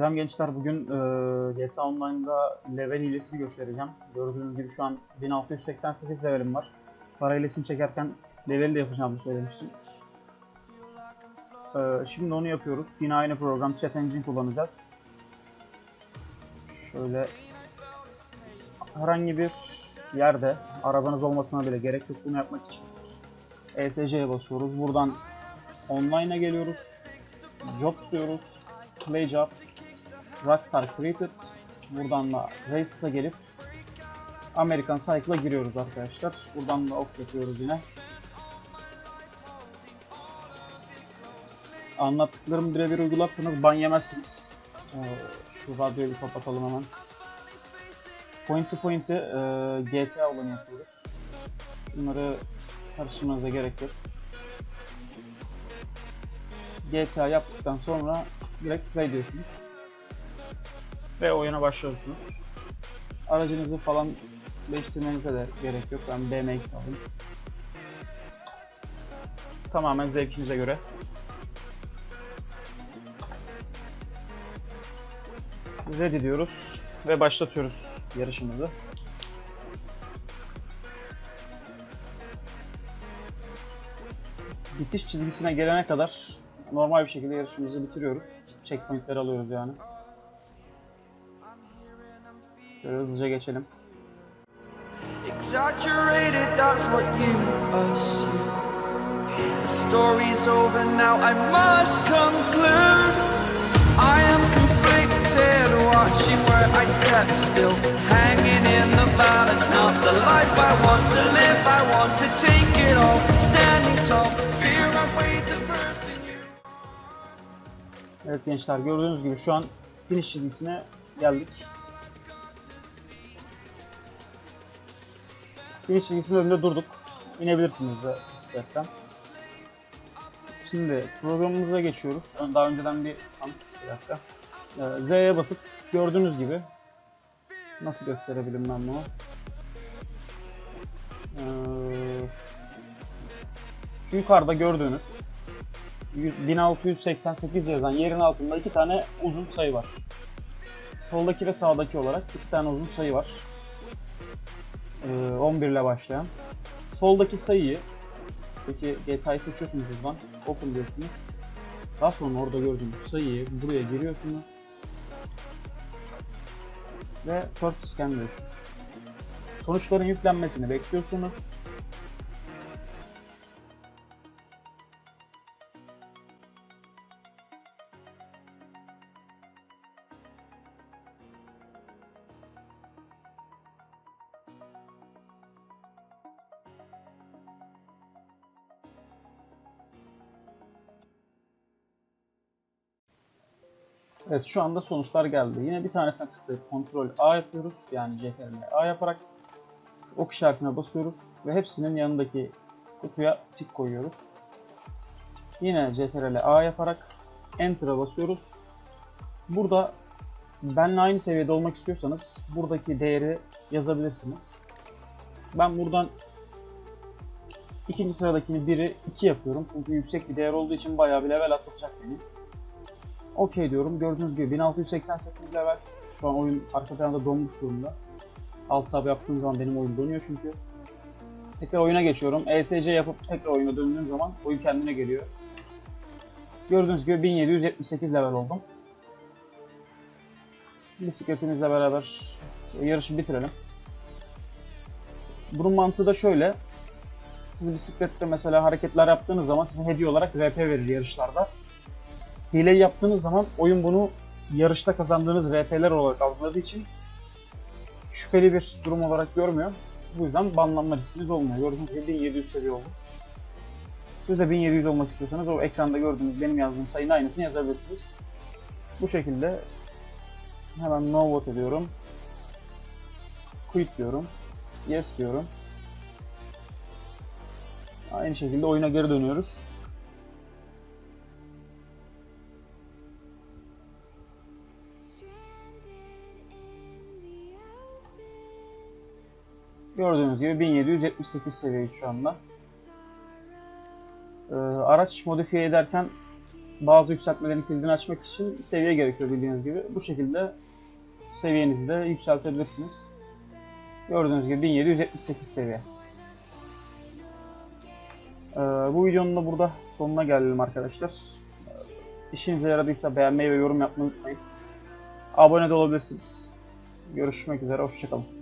Selam gençler. Bugün e, GTA Online'da level hilesini göstereceğim. Gördüğünüz gibi şu an 1688 levelim var. Para hilesini çekerken leveli de yapacağımı söylemiştim. E, şimdi onu yapıyoruz. Yine aynı program Chat Engine kullanacağız. Şöyle herhangi bir yerde arabanız olmasına bile gerek yok bunu yapmak için. ESC'ye basıyoruz. Buradan online'a geliyoruz. Job diyoruz. Play job. Rockstar Created. Buradan da Races'a gelip American Cycle'a giriyoruz arkadaşlar. Buradan da ok yapıyoruz yine. Anlattıklarımı birebir uygularsanız ban yemezsiniz. Ee, şu radyoyu bir kapatalım hemen. Point to point'i e, GTA olanı yapıyoruz. Bunları karıştırmanıza gerek yok. GTA yaptıktan sonra direkt play diyorsunuz. Ve oyuna başlıyorsunuz. Aracınızı falan değiştirmenize de gerek yok. Ben BMX aldım. Tamamen zevkinize göre. Ready diyoruz ve başlatıyoruz yarışımızı. Bitiş çizgisine gelene kadar normal bir şekilde yarışımızı bitiriyoruz. Checkpointleri alıyoruz yani. Şöyle hızlıca geçelim. Exaggerated, that's what you assume. The story's over now, I must conclude. I am conflicted, watching where I step still. Hanging in the balance, not the life I want to live. I want to take it all, standing tall. Fear I weighed the person you. Evet gençler gördüğünüz gibi şu an finish çizgisine geldik. Finish çizgisinin önünde durduk. İnebilirsiniz de istersen. Şimdi programımıza geçiyoruz. Daha önceden bir, bir dakika. Ee, Z'ye basıp gördüğünüz gibi nasıl gösterebilirim ben bunu? Ee, yukarıda gördüğünüz 100 1688 yazan yerin altında iki tane uzun sayı var. Soldaki ve sağdaki olarak iki tane uzun sayı var. Ee, 11 ile başlayan. Soldaki sayıyı peki GTA'yı seçiyorsunuz buradan. Open diyorsunuz. Daha sonra orada gördüğünüz sayıyı buraya giriyorsunuz. Ve first scan diyorsunuz. Sonuçların yüklenmesini bekliyorsunuz. Evet şu anda sonuçlar geldi. Yine bir tanesine tıklayıp kontrol A yapıyoruz. Yani CTRL A yaparak ok işaretine basıyoruz ve hepsinin yanındaki kutuya tik koyuyoruz. Yine CTRL A yaparak Enter'a basıyoruz. Burada benle aynı seviyede olmak istiyorsanız buradaki değeri yazabilirsiniz. Ben buradan ikinci sıradakini 1'i 2 yapıyorum. Çünkü yüksek bir değer olduğu için bayağı bir level atlatacak beni. Okey diyorum. Gördüğünüz gibi 1688 level. Şu an oyun arka planda donmuş durumda. Alt tab yaptığım zaman benim oyun donuyor çünkü. Tekrar oyuna geçiyorum. ESC yapıp tekrar oyuna döndüğüm zaman oyun kendine geliyor. Gördüğünüz gibi 1778 level oldum. Bisikletimizle beraber yarışı bitirelim. Bunun mantığı da şöyle. Siz bisiklette mesela hareketler yaptığınız zaman size hediye olarak RP verir yarışlarda. Hile yaptığınız zaman oyun bunu yarışta kazandığınız RP'ler olarak algıladığı için şüpheli bir durum olarak görmüyor. Bu yüzden banlanma riskiniz olmuyor. Gördüğünüz gibi 1700 seviye oldu. Siz de 1700 olmak istiyorsanız o ekranda gördüğünüz benim yazdığım sayının aynısını yazabilirsiniz. Bu şekilde hemen no vote ediyorum. Quit diyorum. Yes diyorum. Aynı şekilde oyuna geri dönüyoruz. Gördüğünüz gibi 1778 seviye şu anda. Ee, araç modifiye ederken bazı yükseltmelerin kilidini açmak için seviye gerekiyor bildiğiniz gibi. Bu şekilde seviyenizi de yükseltebilirsiniz. Gördüğünüz gibi 1778 seviye. Ee, bu videonun da burada sonuna gelelim arkadaşlar. Ee, İşinize yaradıysa beğenmeyi ve yorum yapmayı unutmayın. Abone de olabilirsiniz. Görüşmek üzere, hoşçakalın.